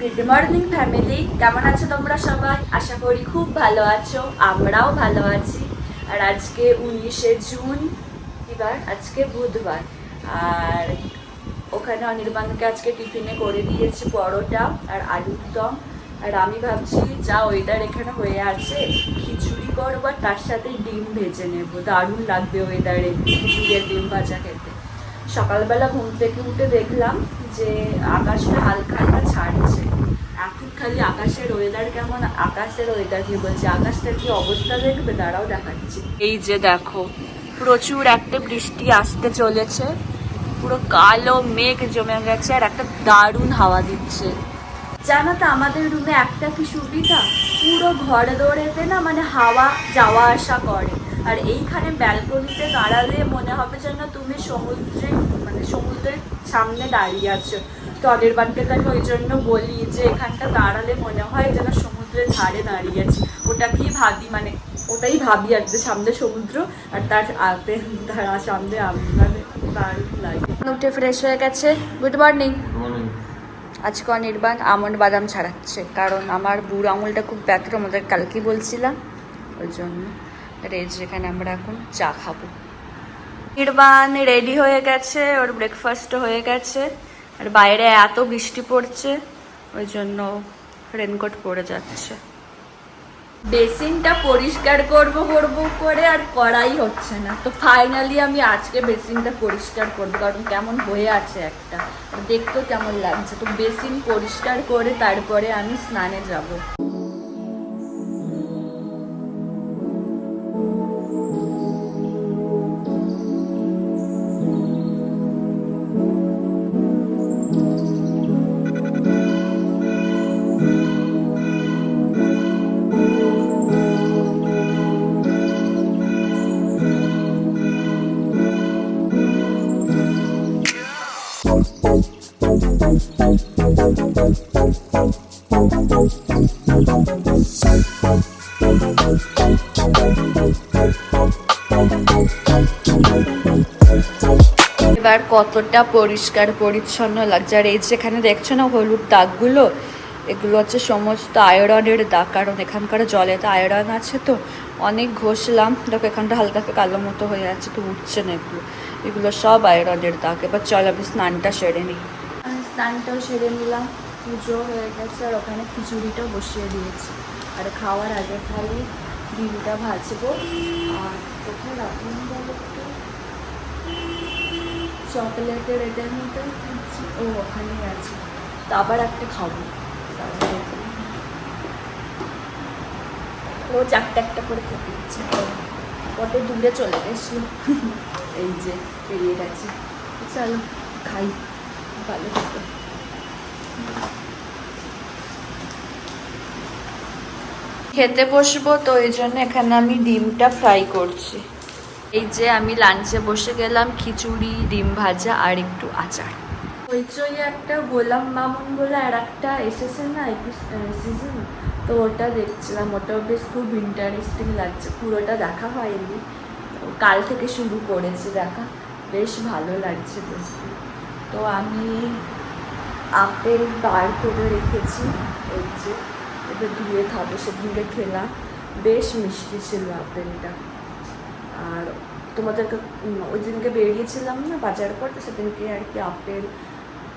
Good morning family কেমন আছো তোমরা সবাই? আশা করি খুব ভালো আছো। আমরাও ভালো আছি। আর আজকে উনিশে জুন কিবার আজকে বুধবার। আর ওখানে অনির্বাণকে আজকে টিফিনে করে দিয়েছি পরোটা আর আলুর দম। আর আমি ভাবছি, যা ওয়েদার এখানে হয়ে আছে, খিচুড়ি করব আর তার সাথে ডিম ভেজে নেব। দারুণ লাগবে ওয়েদারে খিচুড়ি ডিম ভাজা খেতে। সকালবেলা ঘুম থেকে উঠে দেখলাম যে আকাশটা হালকা হালকা ছাড়ছে। এখন খালি আকাশের ওয়েদার কেমন? আকাশের ওয়েদার কি বলছে? আকাশটার কি অবস্থা দেখবে? তারাও দেখাচ্ছি। এই যে দেখো, প্রচুর একটা বৃষ্টি আসতে চলেছে। পুরো কালো মেঘ জমে গেছে আর একটা দারুণ হাওয়া দিচ্ছে। জানো তো, আমাদের রুমে একটা কি সুবিধা? পুরো ঘর দৌড়েতে না মানে হাওয়া যাওয়া আসা করে। আর এইখানে ব্যালকনিতে দাঁড়ালে মনে হবে যেন তুমি সমুদ্রে মানে সমুদ্রের সামনে দাঁড়িয়ে আছো। তো অনির্বাণকে তো আমি ওই জন্য বলি যে এখানটা দাঁড়ালে মনে হয় যেন সমুদ্রের ধারে দাঁড়িয়ে আছি। ওটা কি ভাবি মানে ওটাই ভাবি আর কি, সামনে সমুদ্র আর তার আগে তার সামনে আমি মানে দারুণ লাগে। উঠে ফ্রেশ হয়ে গেছে। গুড মর্নিং মর্নিং আজকে অনির্বাণ আমন্ড বাদাম ছাড়াচ্ছে কারণ আমার বুড়ো আঙুলটা খুব ব্যথা আমাদের কালকে বলছিলাম ওই জন্য। আর এই যেখানে আমরা এখন চা খাব। নির্বাণ রেডি হয়ে গেছে ওর ব্রেকফাস্ট হয়ে গেছে। আর বাইরে এত বৃষ্টি পড়ছে ওই জন্য রেনকোট পরে যাচ্ছে। বেসিনটা পরিষ্কার করব করব করে আর করাই হচ্ছে না। তো ফাইনালি আমি আজকে বেসিনটা পরিষ্কার করব কারণ কেমন হয়ে আছে একটা। দেখতেও কেমন লাগছে। তো বেসিন পরিষ্কার করে তারপরে আমি স্নানে যাব। এবার কতটা পরিষ্কার, পরিচ্ছন্ন লাগছে। আর এই যেখানে দেখছ না হলুদ দাগগুলো, এগুলো হচ্ছে সমস্ত আয়রনের দাগ। কারণ এখানকার জলে তো আয়রন আছে তো, অনেক ঘষলাম। দেখো, এখানটা হালকা কালো মতো হয়ে আছে, তো উঠছে না এগুলো। এগুলো সব আয়রনের দাগ। এবার চল, আমি স্নানটা সেরে নিই। স্নানটাও সেরে নিলাম। পুজো হয়ে গেছে আর ওখানে খিচুড়িটাও বসিয়ে দিয়েছি। আর খাওয়ার আগে খালি ডিমটা ভাজবো। আর কোথায় রাখুন? চকলেটের এটার খাচ্ছি ও, ওখানেই আছে। তো আবার একটা খাব। এটা। রোজ একটা করে খেতে করে কত দূরে চলে গেছি। এই যে পেরিয়ে গেছে। চলো, খাই। ভালো খেতে খেতে বসবো, তো এই জন্য এখানে আমি ডিমটা ফ্রাই করছি। এই যে আমি লাঞ্চে বসে গেলাম, খিচুড়ি, ডিম ভাজা আর একটু আচার। হইচই একটা, গোলাম মামুন বলে আর একটা এসেছে না সিজন তো ওটা দেখছিলাম, ওটাও বেশ খুব ইন্টারেস্টিং লাগছে। পুরোটা দেখা হয়নি। কাল থেকে শুরু করেছি দেখা। বেশ ভালো লাগছে দেখতে। তো আমি আপেল বার করে রেখেছি, এই যে। এটা ধুয়ে খাব সেদিনকে খেলাম বেশ মিষ্টি ছিল আপেলটা আর তোমাদেরকে ওই দিনকে বেরিয়েছিলাম না বাজার করতে, সেদিনকে আর কি আপেল,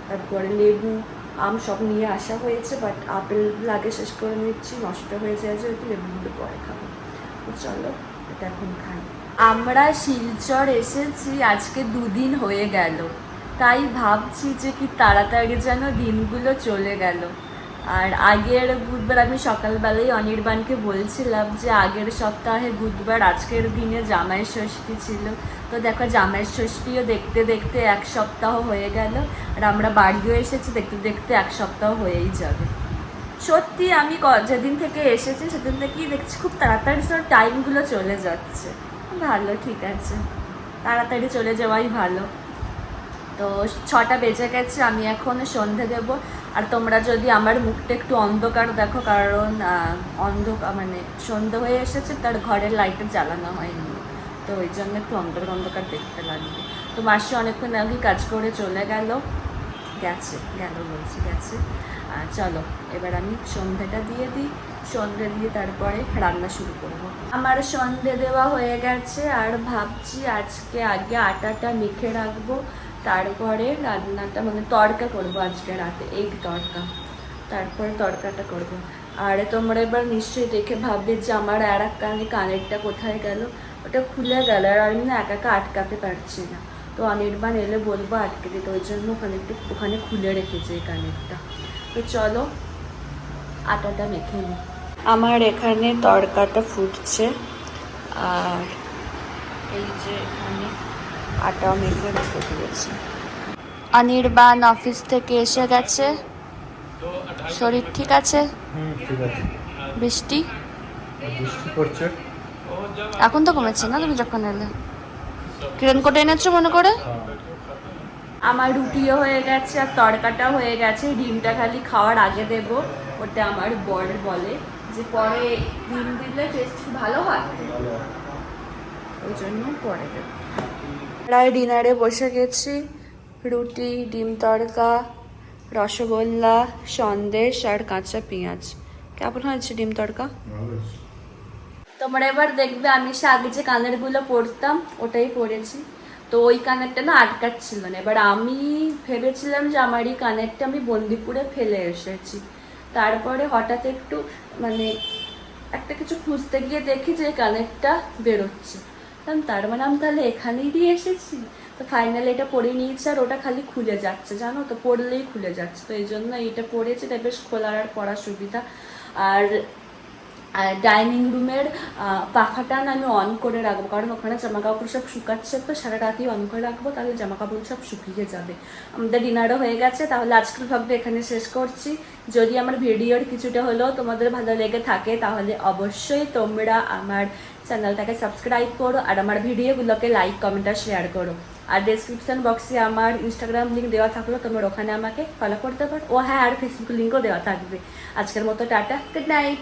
তারপরে লেবু, আম সব নিয়ে আসা হয়েছে বাট আপেলগুলো আগে শেষ করে নিচ্ছি, নষ্ট হয়ে যায় যেহেতু লেবুগুলো পরে খাব। তো চলো, এটা এখন খাই। আমরা শিলচর এসেছি, আজকে দুদিন হয়ে গেল। তাই ভাবছি যে কি তাড়াতাড়ি যেন দিনগুলো চলে গেল। আর আগের বুধবার আমি সকালবেলায় অনির্বাণকে বলছিলাম যে আগের সপ্তাহে বুধবার আজকের দিনে জামাই ষষ্ঠী ছিল। তো দেখো জামাই ষষ্ঠীও দেখতে দেখতে এক সপ্তাহ হয়ে গেল আর আমরা বাড়িও এসেছি, দেখতে দেখতে এক সপ্তাহ হয়েই যাবে। সত্যি আমি যেদিন থেকে এসেছি সেদিন থেকেই দেখছি খুব তাড়াতাড়ি সব টাইমগুলো চলে যাচ্ছে। ভালো, ঠিক আছে। তাড়াতাড়ি চলে যাওয়াই ভালো। তো ছটা বেজে গেছে, আমি এখন সন্ধে দেব। আর তোমরা যদি আমার মুখটা একটু অন্ধকার দেখো, কারণ অন্ধকার মানে সন্ধে হয়ে এসেছে, তার ঘরের লাইটটা জ্বালানো হয়নি। তো ওই জন্য একটু অন্ধকার অন্ধকার দেখতে লাগবে। তো মাসি অনেকক্ষণ আগে কাজ করে চলে গেল। গেছে, গেল বলছি, গেছে। চলো, এবার আমি সন্ধ্যাটা দিয়ে দিই। সন্ধ্যে দিয়ে তারপরে রান্না শুরু করব। আমার সন্ধে দেওয়া হয়ে গেছে, আর ভাবছি আজকে আগে আটাটা মেখে রাখব। তারপরে রান্নাটা মানে তড়কা করব আজকে রাতে এগ তড়কা। তারপরে তড়কাটা করব। আর তোমরা এবার নিশ্চয়ই দেখে ভাববে যে আমার আর এক কানে কানেরটা কোথায় গেল? ওটা খুলে গেল আর আমি না একা একা আটকাতে পারছি না। তো অনির্বাণ এলে বলব আটকে দিতে ওই জন্য ওখানে একটু ওখানে খুলে রেখেছে এই কানেরটা। তো চলো আটাটা মেখে নিই। আমার এখানে তড়কাটা ফুটছে। আর এই যে এখানে আটাও মেখে রেখে দিয়েছি। অনির্বাণ অফিস থেকে এসে গেছে। শরীর ঠিক আছে? হুম ঠিক আছে। বৃষ্টি? পড়ছে। এখন তো কমেছে না তুমি যখন এলে? কোটে এনেছো মনে করে? হ্যাঁ। আমার রুটিও হয়ে গেছে আর তড়কাটাও হয়ে গেছে। ডিমটা খালি খাওয়ার আগে দেব। ওটা আমার বর বলে যে পরে ডিম দিলে টেস্ট ভালো হয়। ওই জন্য পরে দেব। প্রায় ডিনারে বসে গেছি। রুটি, ডিম তড়কা, রসগোল্লা, সন্দেশ আর কাঁচা পেঁয়াজ। কেমন হয়েছে ডিম তড়কা? তোমরা এবার দেখবে, আমি সে আগে যে কানেরগুলো পরতাম ওটাই পরেছি তো ওই কানেরটা না আটকাচ্ছিল না। এবার আমি ভেবেছিলাম যে আমার এই কানেরটা আমি বন্দিপুরে ফেলে এসেছি। তারপরে হঠাৎ একটু মানে একটা কিছু খুঁজতে গিয়ে দেখি যে কানেরটা বেরোচ্ছে। তার মানে আমি তাহলে এখানেই দিয়ে এসেছি। তো ফাইনালি এটা পরে নিয়েছি আর ওটা খালি খুলে যাচ্ছে, জানো? তো পড়লেই খুলে যাচ্ছে। তো এই জন্য এটা পড়েছে এটা বেশ খোলার আর পড়ার সুবিধা। আর ডাইনিং রুমের পাখাটা না আমি অন করে রাখব। কারণ ওখানে জামা কাপড় সব শুকাচ্ছে, তো সারা রাতেই অন করে রাখব, তাহলে জামা কাপড় সব শুকিয়ে যাবে। আমাদের ডিনারও হয়ে গেছে, তাহলে আজকের ভাবটা এখানে শেষ করছি। যদি আমার ভিডিওর কিছুটা হলেও তোমাদের ভালো লেগে থাকে, তাহলে অবশ্যই তোমরা আমার চ্যানেলটাকে সাবস্ক্রাইব করো আর আমার ভিডিওগুলোকে লাইক কমেন্ট আর শেয়ার করো। আর ডেসক্রিপশন বক্সে আমার ইনস্টাগ্রাম লিঙ্ক দেওয়া থাকল, তোমরা ওখানে আমাকে ফলো করতে পারো। ও হ্যাঁ আর ফেসবুক লিঙ্কও দেওয়া থাকবে। আজকের মতো টাটা গুড নাইট